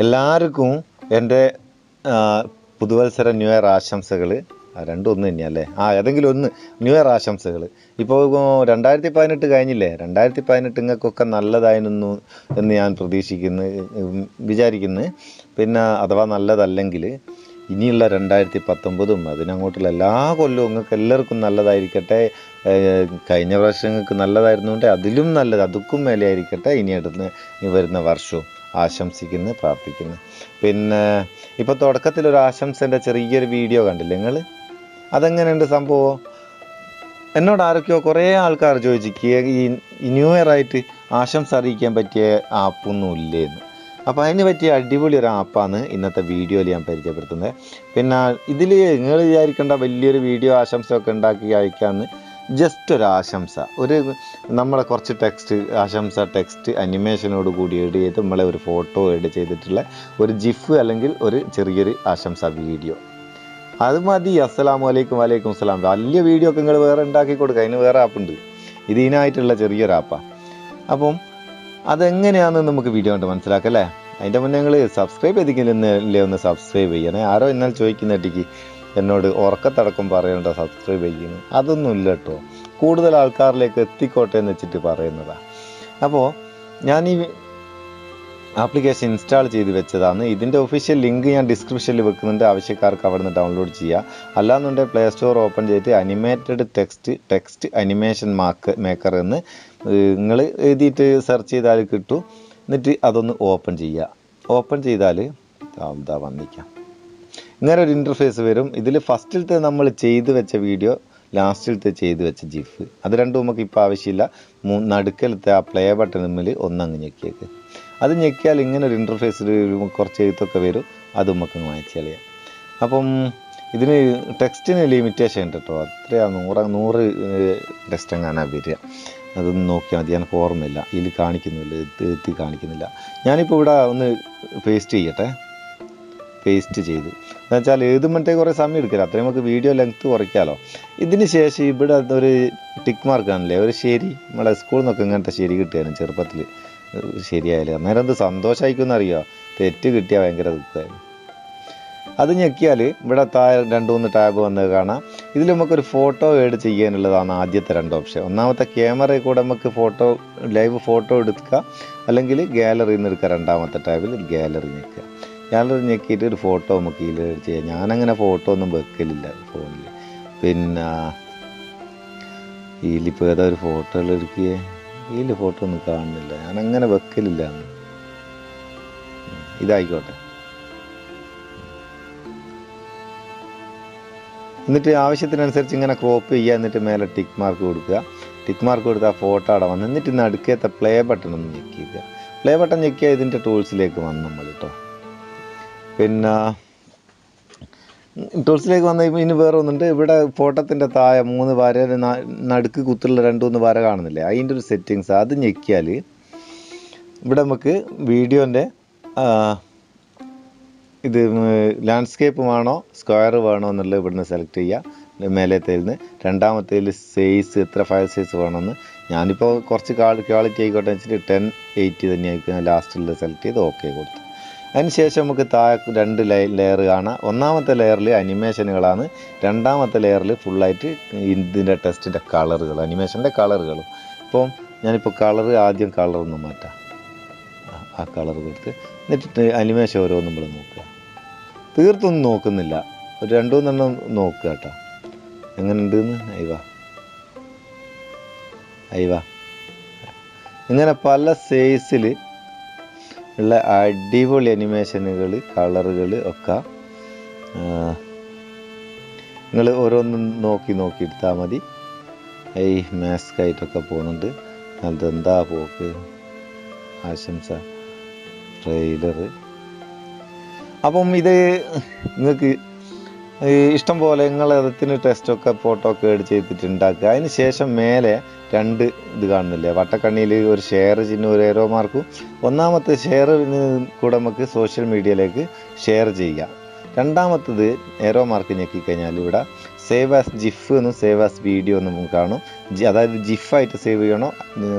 എല്ലാവർക്കും എന്റെ പുതുവത്സര ന്യൂ ഇയർ ആശംസകൾ. രണ്ടും ഒന്ന് തന്നെയല്ലേ ആ ഏതെങ്കിലും ഒന്ന് ന്യൂ ഇയർ ആശംസകൾ. ഇപ്പോൾ രണ്ടായിരത്തി പതിനെട്ട് കഴിഞ്ഞില്ലേ? രണ്ടായിരത്തി പതിനെട്ട് നിങ്ങൾക്കൊക്കെ നല്ലതായിരുന്നു എന്ന് ഞാൻ പ്രതീക്ഷിക്കുന്നു വിചാരിക്കുന്നു. പിന്നെ അഥവാ നല്ലതല്ലെങ്കിൽ ഇനിയുള്ള രണ്ടായിരത്തി പത്തൊമ്പതും അതിനങ്ങോട്ടുള്ള എല്ലാ കൊല്ലവും നിങ്ങൾക്ക് എല്ലാവർക്കും നല്ലതായിരിക്കട്ടെ. കഴിഞ്ഞ പ്രാവശ്യം നിങ്ങൾക്ക് നല്ലതായിരുന്നുകൊണ്ട് അതിലും നല്ലത് അതുക്കും മേലെയായിരിക്കട്ടെ ഇനി അടുത്ത് വരുന്ന വർഷവും ആശംസിക്കുന്നു പ്രാർത്ഥിക്കുന്നു. പിന്നെ ഇപ്പോൾ തുടക്കത്തിൽ ഒരു ആശംസന്റെ ചെറിയൊരു വീഡിയോ കണ്ടില്ലേ നിങ്ങൾ അതെങ്ങനെയുണ്ട് സംഭവം? എന്നോട് ആരൊക്കെയോ കുറേ ആൾക്കാർ ചോദിച്ചിക്ക് ഈ ന്യൂ ഇയർ ആയിട്ട് ആശംസ അറിയിക്കാൻ പറ്റിയ ആപ്പൊന്നും ഇല്ലേന്ന്. അപ്പോൾ അതിന് പറ്റിയ അടിപൊളി ഒരു ആപ്പാണ് ഇന്നത്തെ വീഡിയോയിൽ ഞാൻ പരിചയപ്പെടുത്തുന്നത്. പിന്നെ ഇതിൽ നിങ്ങൾ വിചാരിക്കേണ്ട വലിയൊരു വീഡിയോ ആശംസയൊക്കെ ഉണ്ടാക്കി അയക്കാമെന്ന് ജസ്റ്റ് ഒരു ആശംസ. ഒരു നമ്മളെ കുറച്ച് ടെക്സ്റ്റ് ആശംസ ടെക്സ്റ്റ് അനിമേഷനോട് കൂടി എഡ് ചെയ്ത് നമ്മളെ ഒരു ഫോട്ടോ എഡ് ചെയ്തിട്ടുള്ള ഒരു ജിഫ് അല്ലെങ്കിൽ ഒരു ചെറിയൊരു ആശംസ വീഡിയോ. അത് മതി. അസ്സലാമു വലൈക്കും വലൈക്കും അസ്സലാം. വലിയ വീഡിയോ ഒക്കെ നിങ്ങൾ വേറെ ഉണ്ടാക്കി കൊടുക്കുക അതിന് വേറെ ആപ്പുണ്ട് ഇത് ഇതിനായിട്ടുള്ള ചെറിയൊരു ആപ്പാണ് അപ്പം അതെങ്ങനെയാണെന്ന് നമുക്ക് വീഡിയോ കണ്ട് മനസ്സിലാക്കാം അല്ലേ? അതിന്റെ മുന്നേ നിങ്ങൾ സബ്സ്ക്രൈബ് ചെയ്തില്ലേ ഒന്ന് സബ്സ്ക്രൈബ് ചെയ്യണേ. ആരോ എന്നാൽ ചോദിക്കുന്ന ഇടയ്ക്ക് എന്നോട് ഉറക്കത്തടക്കം പറയണ്ട സബ്സ്ക്രൈബ് ചെയ്യുന്നു അതൊന്നും ഇല്ല കേട്ടോ കൂടുതൽ ആൾക്കാരിലേക്ക് എത്തിക്കോട്ടെ എന്ന് വെച്ചിട്ട് പറയുന്നതാണ് അപ്പോൾ ഞാൻ ഈ ആപ്ലിക്കേഷൻ ഇൻസ്റ്റാൾ ചെയ്ത് വെച്ചതാണ്. ഇതിന്റെ ഒഫീഷ്യൽ ലിങ്ക് ഞാൻ ഡിസ്ക്രിപ്ഷനിൽ വെക്കുന്നുണ്ട്. ആവശ്യക്കാർക്ക് അവിടെ നിന്ന് ഡൗൺലോഡ് ചെയ്യുക അല്ലാന്നുണ്ടെങ്കിൽ പ്ലേ സ്റ്റോർ ഓപ്പൺ ചെയ്തിട്ട് animated text text animation mac maker എന്ന് നിങ്ങൾ എഴുതിയിട്ട് സെർച്ച് ചെയ്താൽ കിട്ടും. എന്നിട്ട് അതൊന്ന് ഓപ്പൺ ചെയ്യുക. ഓപ്പൺ ചെയ്താൽ എന്താ വന്നിക്കാം ഇങ്ങനെ ഒരു ഇന്റർഫേസ് വരും. ഇതിൽ ഫസ്റ്റിലത്തെ നമ്മൾ ചെയ്തു വെച്ച വീഡിയോ ലാസ്റ്റിലത്തെ ചെയ്തു വെച്ച ജിഫ് അത് രണ്ടും നമുക്ക് ഇപ്പോൾ ആവശ്യമില്ല. നടുക്കലത്തെ ആ പ്ലേ ബട്ടണിൽ ഒന്നങ്ങ് ഞെക്കിയേക്ക്. അത് ഞെക്കിയാൽ ഇങ്ങനെ ഒരു ഇന്റർഫേസിൽ കുറച്ച് എഴുത്തൊക്കെ വരും. അത് നമുക്ക് കളയാം. അപ്പം ഇതിന് ടെക്സ്റ്റിന് ലിമിറ്റേഷൻ ഉണ്ട് കേട്ടോ അത്രയാ നൂറ് നൂറ് ടെക്സ്റ്റ് എങ്ങാനാണ് വരിക. അതൊന്ന് നോക്കിയാൽ മതി. എനിക്ക് ഓർമ്മയില്ല. ഇതിൽ കാണിക്കുന്നില്ല. എത്തി കാണിക്കുന്നില്ല. ഞാനിപ്പോൾ ഇവിടെ ഒന്ന് പേസ്റ്റ് ചെയ്യട്ടെ. പേസ്റ്റ് ചെയ്ത്. എന്ന് വെച്ചാൽ എഴുതുമ്പോഴത്തേക്ക് കുറേ സമയം എടുക്കില്ല. അത്രയും നമുക്ക് വീഡിയോ ലെങ്ത്ത് കുറയ്ക്കാമല്ലോ ഇതിന് ശേഷം ഇവിടെ ഒരു ടിക്ക് മാർക്ക് ആണല്ലേ? ഒരു ശരി. നമ്മളെ സ്കൂളിൽ നിന്നൊക്കെ ഇങ്ങനത്തെ ശരി കിട്ടിയായിരുന്നു ചെറുപ്പത്തിൽ ശരിയായാലും. അന്നേരം എന്ത് സന്തോഷമായിരിക്കും അറിയോ തെറ്റ് കിട്ടിയാൽ ഭയങ്കര ദുഃഖമായിരുന്നു അത് ഞെക്കിയാൽ ഇവിടെ താ രണ്ട് മൂന്ന് ടാബ് വന്ന് കാണാം. ഇതിൽ നമുക്കൊരു ഫോട്ടോ ഏഡ് ചെയ്യാനുള്ളതാണ് ആദ്യത്തെ രണ്ട് ഓപ്ഷൻ ഒന്നാമത്തെ ക്യാമറയിൽ കൂടെ നമുക്ക് ഫോട്ടോ ലൈവ് ഫോട്ടോ എടുക്കുക. അല്ലെങ്കിൽ ഗാലറിയിൽ നിന്ന് എടുക്കുക രണ്ടാമത്തെ ടാബിൽ ഗാലറി ഞെക്കുക ഗാലറി ഞെക്കിയിട്ട് ഒരു ഫോട്ടോ നമുക്ക് ഇതിൽ ഏഡ് ചെയ്യാം. ഞാനങ്ങനെ ഫോട്ടോ ഒന്നും വെക്കലില്ല ഫോണിൽ പിന്നെ ഇതിലിപ്പോൾ ഏതാ ഒരു ഫോട്ടോകൾ എടുക്കുകയെ ഇതിൽ ഫോട്ടോ ഒന്നും കാണുന്നില്ല. ഞാനങ്ങനെ വെക്കലില്ല. ഇതായിക്കോട്ടെ. എന്നിട്ട് ആവശ്യത്തിനനുസരിച്ച് ഇങ്ങനെ ക്രോപ്പ് ചെയ്യുക എന്നിട്ട് മേലെ ടിക്ക് മാർക്ക് കൊടുക്കുക. ടിക്ക് മാർക്ക് കൊടുത്താൽ ഫോട്ടോ അവിടെ വന്ന് എന്നിട്ട് നടുക്കത്തെ പ്ലേ ബട്ടൺ ഒന്ന് ഞെക്കിക്കുക പ്ലേ ബട്ടൺ ഞെക്കിയാൽ ഇതിന്റെ ടൂൾസിലേക്ക് വന്നു നമ്മൾ കേട്ടോ പിന്നെ ടൂൾസിലേക്ക് വന്ന ഇനി വേറെ ഒന്നുണ്ട്. ഇവിടെ ഫോട്ടോത്തിന്റെ താഴെ മൂന്ന് വര നടുക്ക് കുത്തുള്ള രണ്ട് മൂന്ന് വര കാണുന്നില്ലേ? അതിന്റെ ഒരു സെറ്റിങ്സ് അത് ഞെക്കിയാൽ ഇവിടെ നമുക്ക് വീഡിയോന്റെ ഇത് ലാൻഡ്സ്കേപ്പ് വേണോ സ്ക്വയർ വേണോ എന്നുള്ളത് ഇവിടുന്ന് സെലക്ട് ചെയ്യുക മേലത്തേൽ നിന്ന് രണ്ടാമത്തേൽ സൈസ് എത്ര ഫയൽ സൈസ് വേണമെന്ന്. ഞാനിപ്പോൾ കുറച്ച് ക്വാളിറ്റി ആയിക്കോട്ടെ വെച്ചിട്ട് ടെൻ എയ്റ്റി തന്നെ ആയിരിക്കും ലാസ്റ്റിൽ സെലക്ട് ചെയ്ത് ഓക്കെ കൊടുത്തു അതിനുശേഷം നമുക്ക് താഴെ രണ്ട് ലെയർ കാണാം. ഒന്നാമത്തെ ലെയറിൽ അനിമേഷനുകളാണ് രണ്ടാമത്തെ ലെയറിൽ ഫുള്ളായിട്ട് ഇതിന്റെ ടെസ്റ്റിന്റെ കളറുകൾ അനിമേഷന്റെ കളറുകൾ ഇപ്പം ഞാനിപ്പോൾ കളർ ആദ്യം കളർ ഒന്ന് മാറ്റാം. ആ കളർ കൊടുത്ത്. എന്നിട്ട് അനിമേഷൻ ഓരോന്നും നമ്മൾ നോക്കുക. തീർത്തൊന്നും നോക്കുന്നില്ല. ഒരു രണ്ടു മൂന്നെണ്ണം നോക്കുക കേട്ടോ. എങ്ങനെയുണ്ടെന്ന്? അയവാ. അയവാ. ഇങ്ങനെ പല സൈസിൽ ഉള്ള അടിപൊളി അനിമേഷനുകൾ കളറുകൾ ഒക്കെ നിങ്ങൾ ഓരോന്നും നോക്കി നോക്കി എടുത്താൽ മതി. ഈ മാസ്ക് ആയിട്ടൊക്കെ പോകുന്നുണ്ട് അതെന്താ പോക്ക്? ആശംസ. ട്രെയിലർ അപ്പം ഇത് നിങ്ങൾക്ക് ഇഷ്ടം പോലെ നിങ്ങൾ അതിന് ടെസ്റ്റൊക്കെ ഫോട്ടോ ഒക്കെ എടുത്ത് ചെയ്തിട്ട് ഉണ്ടാക്കുക അതിന് ശേഷം മേലെ രണ്ട് ഇത് കാണുന്നില്ലേ? വട്ടക്കണ്ണിയിൽ ഒരു ഷെയർ ചിഹ്നം ഒരു ഏരോ മാർക്കും ഒന്നാമത്തെ ഷെയർ കൂടെ നമുക്ക് സോഷ്യൽ മീഡിയയിലേക്ക് ഷെയർ ചെയ്യുക. രണ്ടാമത്തത് ഏരോ മാർക്ക് ഞെക്കിക്കഴിഞ്ഞാൽ ഇവിടെ സേവ് ആസ് ജിഫ് എന്നും സേവ് ആസ് വീഡിയോ എന്നും നമുക്ക് കാണും. അതായത് ജിഫായിട്ട് സേവ് ചെയ്യണോ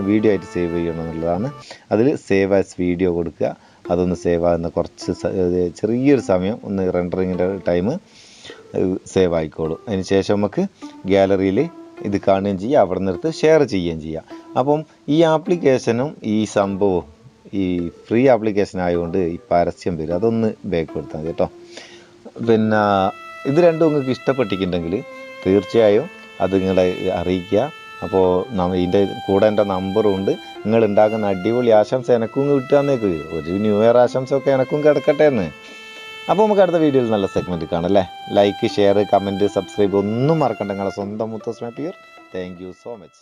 വീഡിയോ ആയിട്ട് സേവ് ചെയ്യണോ എന്നുള്ളതാണ്. അതിൽ സേവ് ആസ് വീഡിയോ കൊടുക്കുക. അതൊന്ന് സേവ് ആകുന്ന കുറച്ച് ചെറിയൊരു സമയം ഒന്ന് റെൻഡറിങ്ങിന്റെ ടൈം സേവ് ആയിക്കോളും. അതിന് ശേഷം നമുക്ക് ഗ്യാലറിയിൽ ഇത് കാണുകയും ചെയ്യുക അവിടെ നിന്നെടുത്ത് ഷെയർ ചെയ്യുകയും ചെയ്യാം. അപ്പം ഈ ആപ്ലിക്കേഷനും ഈ സംഭവവും ഈ ഫ്രീ ആപ്ലിക്കേഷൻ ആയതുകൊണ്ട് ഈ പരസ്യം വരും. അതൊന്ന് ബേക്ക് കൊടുത്താൽ മതി കേട്ടോ. പിന്നെ ഇത് രണ്ടും നിങ്ങൾക്ക് ഇഷ്ടപ്പെട്ടിട്ടുണ്ടെങ്കിൽ തീർച്ചയായും അത് നിങ്ങളെ അറിയിക്കുക. അപ്പോൾ ഇതിന്റെ കൂടെ എന്റെ നമ്പറും ഉണ്ട്. നിങ്ങൾ ഉണ്ടാക്കുന്ന അടിപൊളി ആശംസ എനക്കും കിട്ടുകയെന്നേക്ക് ഒരു ന്യൂ ഇയർ ആശംസ ഒക്കെ എനക്കും കിടക്കട്ടെ എന്ന്. അപ്പോൾ നമുക്ക് അടുത്ത വീഡിയോയിൽ നല്ല സെഗ്മെന്റ് കാണാം അല്ലേ? ലൈക്ക് ഷെയർ കമന്റ് സബ്സ്ക്രൈബ് ഒന്നും മറക്കണ്ട. നിങ്ങളെ സ്വന്തം മുത്തസ്മ പിയർ താങ്ക് യു സോ മച്ച്